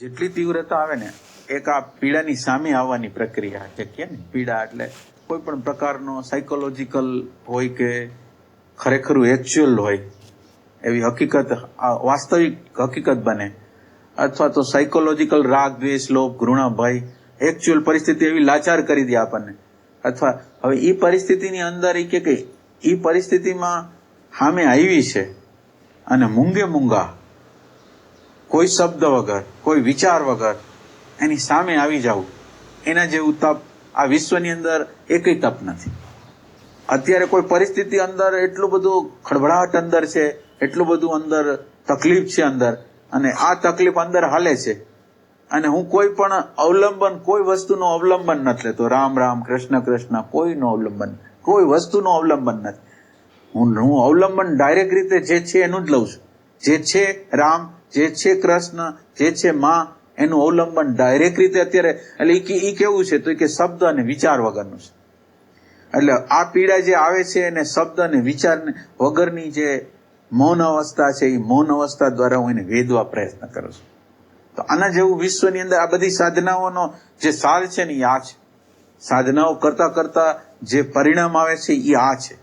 જેટલી તીવ્રતા આવે ને, એક આ પીડાની સામે આવવાની પ્રક્રિયા જે કે પીડા એટલે કોઈ પણ પ્રકારનો સાયકોલોજીકલ હોય કે ખરેખર એકચ્યુઅલ હોય, એવી હકીકત વાસ્તવિક હકીકત બને. અથવા તો સાયકોલોજીકલ રાગ, દ્વેષ, લોભ, ઘૃણા, ભય એકચ્યુઅલ પરિસ્થિતિ એવી લાચાર કરી દે આપણને. અથવા હવે એ પરિસ્થિતિની અંદર એ કે એ પરિસ્થિતિમાં સામે આવી છે અને મૂંગે મૂંગા કોઈ શબ્દ વગર, કોઈ વિચાર વગર એની સામે આવી જવું એના જેવું તપ આ વિશ્વની અંદર એકય તપ નથી. અત્યારે કોઈ પરિસ્થિતિ અંદર એટલું બધું ખળભળાટ અંદર છે, એટલું બધું અંદર તકલીફ છે અંદર, અને આ તકલીફ અંદર હાલે છે. અને હું કોઈ પણ અવલંબન, કોઈ વસ્તુનું અવલંબન નથી લેતો. રામ રામ, કૃષ્ણ કૃષ્ણ, કોઈનું અવલંબન કોઈ વસ્તુનું અવલંબન નથી. હું હું અવલંબન ડાયરેક્ટ રીતે જે છે એનું જ લઉં છું. જે છે રામ જે છે કૃષ્ણ, જે છે માં, એનું અવલંબન ડાયરેક્ટ રીતે અત્યારે, એટલે એ કેવું છે તો કે શબ્દ અને વિચાર વગરનું છે. એટલે આ પીડા જે આવે છે એને શબ્દ અને વિચાર વગરની જે મૌન અવસ્થા છે એ મૌન અવસ્થા દ્વારા હું એને વેદવા પ્રયત્ન કરું છું. તો આના જેવું વિશ્વની અંદર આ બધી સાધનાઓનો જે સાર છે ને એ આ છે. સાધનાઓ કરતા કરતા જે પરિણામ આવે છે એ આ છે.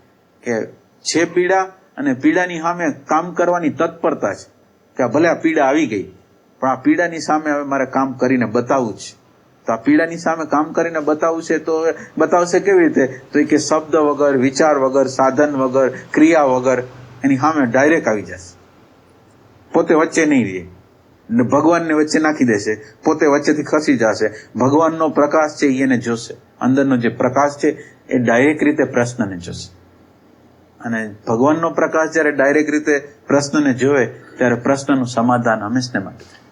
કે છે પીડા અને પીડાની સામે કામ કરવાની તત્પરતા છે. કે ભલે આ પીડા આવી ગઈ, પણ આ પીડાની સામે હવે મારે કામ કરીને બતાવવું છે. તો આ પીડાની સામે કામ કરીને બતાવવું છે તો બતાવશે કેવી રીતે? તો એ કે શબ્દ વગર, વિચાર વગર, સાધન વગર, ક્રિયા વગર એની સામે ડાયરેક્ટ આવી જશે. પોતે વચ્ચે નહીં રહે. ને ભગવાનને વચ્ચે નાખી દેશે. પોતે વચ્ચેથી ખસી જશે. ભગવાનનો પ્રકાશ છે એને જોશે. અંદરનો જે પ્રકાશ છે એ ડાયરેક્ટ રીતે પ્રશ્નને જોશે. અને ભગવાનનો પ્રકાશ જ્યારે ડાયરેક્ટ રીતે પ્રશ્નને જોવે ત્યારે પ્રશ્નનું સમાધાન હંમેશને માટે